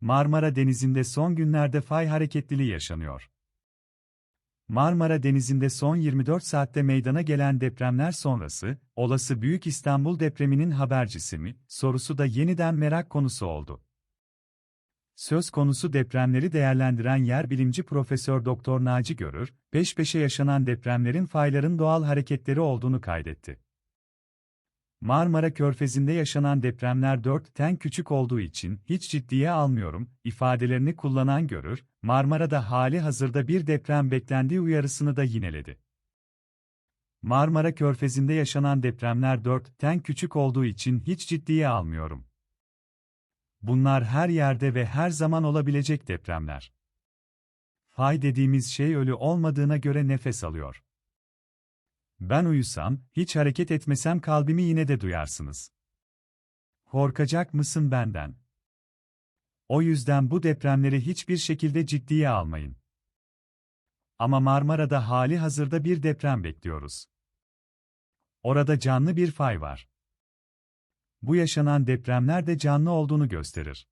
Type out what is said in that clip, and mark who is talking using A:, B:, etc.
A: Marmara Denizi'nde son günlerde fay hareketliliği yaşanıyor. Marmara Denizi'nde son 24 saatte meydana gelen depremler sonrası, olası Büyük İstanbul depreminin habercisi mi, sorusu da yeniden merak konusu oldu. Söz konusu depremleri değerlendiren yer bilimci Profesör Doktor Naci Görür, peş peşe yaşanan depremlerin fayların doğal hareketleri olduğunu kaydetti. Marmara Körfezi'nde yaşanan depremler 4'ten küçük olduğu için hiç ciddiye almıyorum ifadelerini kullanan Görür, Marmara'da hali hazırda bir deprem beklendiği uyarısını da yineledi. Marmara Körfezi'nde yaşanan depremler 4'ten küçük olduğu için hiç ciddiye almıyorum. Bunlar her yerde ve her zaman olabilecek depremler. Fay dediğimiz şey ölü olmadığına göre nefes alıyor. Ben uyusam, hiç hareket etmesem kalbimi yine de duyarsınız. Korkacak mısın benden? O yüzden bu depremleri hiçbir şekilde ciddiye almayın. Ama Marmara'da hali hazırda bir deprem bekliyoruz. Orada canlı bir fay var. Bu yaşanan depremler de canlı olduğunu gösterir.